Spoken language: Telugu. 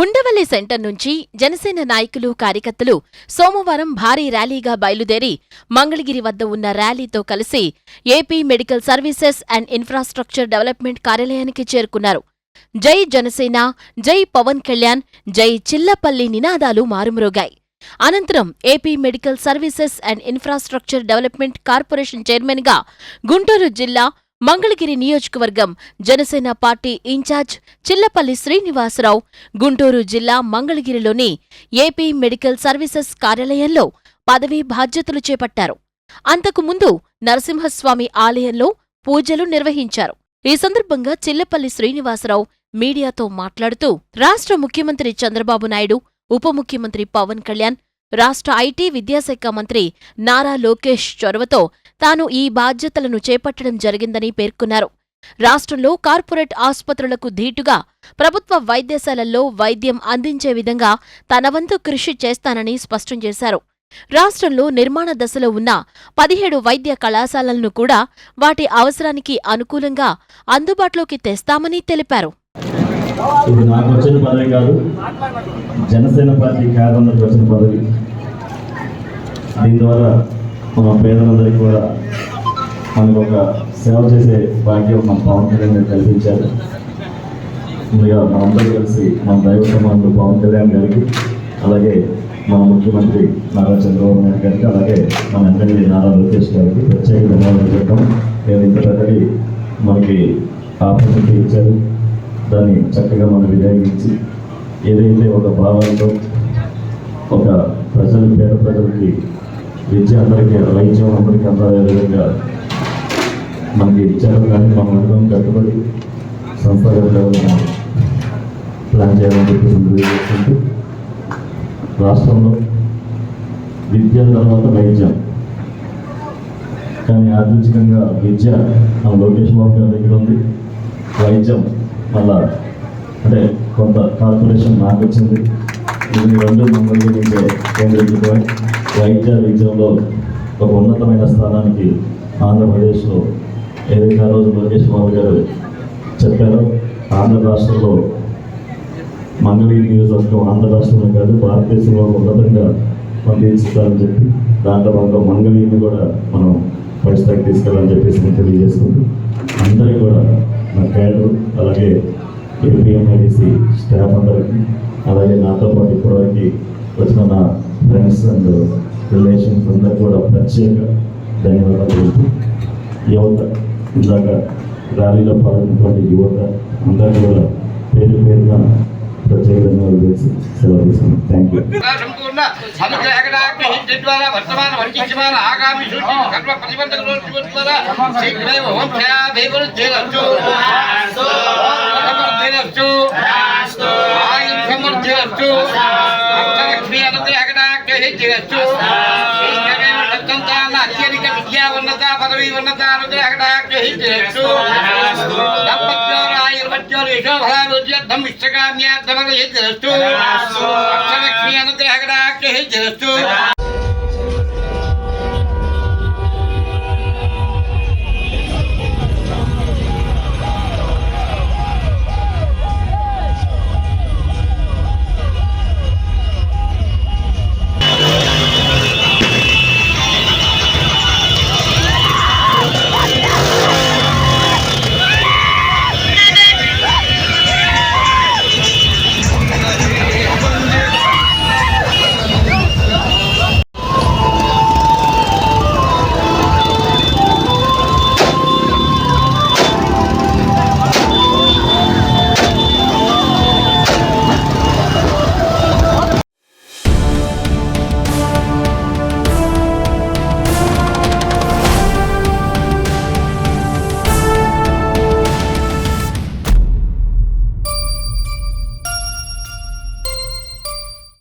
ఉండవల్లి సెంటర్ నుంచి జనసేన నాయకులు కార్యకర్తలు సోమవారం భారీ ర్యాలీగా బయలుదేరి మంగళగిరి వద్ద ఉన్న ర్యాలీతో కలిసి AP medical services and infrastructure development కార్యాలయానికి చేరుకున్నారు. జై జనసేన జై పవన్ కళ్యాణ్ జై చిల్లపల్లి నినాదాలు మారుమ్రోగాయి. అనంతరం AP medical services and infrastructure development corporation చైర్మన్గా గుంటూరు జిల్లా మంగళగిరి నియోజకవర్గం జనసేన పార్టీ ఇన్ఛార్జ్ చిల్లపల్లి శ్రీనివాసరావు గుంటూరు జిల్లా మంగళగిరిలోని ఏపీ మెడికల్ సర్వీసెస్ కార్యాలయంలో పదవీ బాధ్యతలు చేపట్టారు. అంతకుముందు నరసింహస్వామి ఆలయంలో పూజలు నిర్వహించారు. ఈ సందర్భంగా చిల్లపల్లి శ్రీనివాసరావు మీడియాతో మాట్లాడుతూ రాష్ట్ర ముఖ్యమంత్రి చంద్రబాబు నాయుడు ఉప ముఖ్యమంత్రి పవన్ కళ్యాణ్ రాష్ట్ర ఐటీ విద్యాశాఖ మంత్రి నారా లోకేష్ చొరవతో తాను ఈ బాధ్యతలను చేపట్టడం జరిగిందని పేర్కొన్నారు. రాష్ట్రంలో కార్పొరేట్ ఆసుపత్రులకు ధీటుగా ప్రభుత్వ వైద్యశాలల్లో వైద్యం అందించే విధంగా తన వంతు కృషి చేస్తానని స్పష్టం చేశారు. రాష్ట్రంలో నిర్మాణ దశలో ఉన్న పదిహేడు వైద్య కళాశాలలను కూడా వాటి అవసరానికి అనుకూలంగా అందుబాటులోకి తెస్తామని తెలిపారు. ఇది నాకు వచ్చిన పదవి కాదు జనసేన పార్టీ వచ్చిన పదవి. దీని ద్వారా మా పేదలందరికీ కూడా మనకు ఒక సేవ చేసే భాగ్యం మన పవన్ కళ్యాణ్ గారు కల్పించారు. ముందుగా మనందరూ కలిసి మన దైవ సమానులు పవన్ కళ్యాణ్ గారికి అలాగే మన ముఖ్యమంత్రి నారా చంద్రబాబు నాయుడు గారికి అలాగే మన ఎమ్మెల్యే నారా లోకేష్ గారికి ప్రత్యేక ధన్యవాదాలు చెప్పడం. నేను ఇంత పెద్దది మనకి ఆపర్చునిటీ ఇచ్చారు. దాన్ని చక్కగా మనం వినియోగించి ఏదైతే ఒక భావంతో ఒక ప్రజలు పేద ప్రజలకి విద్య అందరికీ వైద్యం అందరికీ అందాలే విధంగా మనకి ఇచ్చారు కానీ మా అందరం కట్టుబడి సంస్థాగతంగా ప్లాన్ చేయాలని చెప్పేసి తెలియజేసుకుంటూ రాష్ట్రంలో విద్య తర్వాత వైద్యం. కానీ యాదృచ్ఛికంగా విద్య మన లోకేష్ బాబు గారి దగ్గర ఉంది. వైద్యం మళ్ళా అంటే కొంత కార్పొరేషన్ నాకు వచ్చింది. ఇది రెండు మంగళగిరి కేంద్రీకృతమై వైద్య విద్యలో ఒక ఉన్నతమైన స్థానానికి ఆంధ్రప్రదేశ్లో ఏదైతే ఆ రోజు లోకేష్ బాబు గారు చెప్పారో ఆంధ్ర రాష్ట్రంలో మంగళగిరి నియోజకవర్గం ఆంధ్ర రాష్ట్రంలో కాదు భారతదేశంలో ఉన్నతంగా పంపించుతారని చెప్పి దాంట్లో భాగంగా మంగళగిరిని కూడా మనం ఫస్ట్ తీసుకెళ్ళాలని చెప్పేసి నేను తెలియజేసుకుంటూ అందరికీ కూడా నా క్యాడర్ అలాగే ఏపీఎంఐడిసి స్టాఫ్ అందరికీ అలాగే నాతో పాటు ఇప్పటివరకు వచ్చిన నా ఫ్రెండ్స్ అండ్ రిలేషన్స్ అందరికీ కూడా ప్రత్యేక ధన్యవాదాలు యువత ఇందాక ర్యాలీలో పాల్గొన్నటువంటి యువత అందరికీ కూడా పేరు పేరున ప్రత్యేక ధన్యవాదాలు తెలిసి సెలవు తీసుకున్నాను థ్యాంక్ యూ ద్వారా వర్తమాన వర్తించమాన ఆగామి సూచి కర్మ ప్రతిబంధక రోజు ద్వారా దైవరుద్ధేరస్తు సమర్థేరస్తు ఆయుర్ సమర్థేరస్తు అష్టలక్ష్మీ అనుగ్రహకటాక్ష హింసిరస్తు అత్యధిక విద్యా ఉన్నత పదవీ ఉన్నత అనుగ్రహకటాక్ష హింసిరస్తు దంపత్యోర ఆయుర్వత్యోర యశోభారోజ్యర్థం ఇష్టకామ్యార్థమగ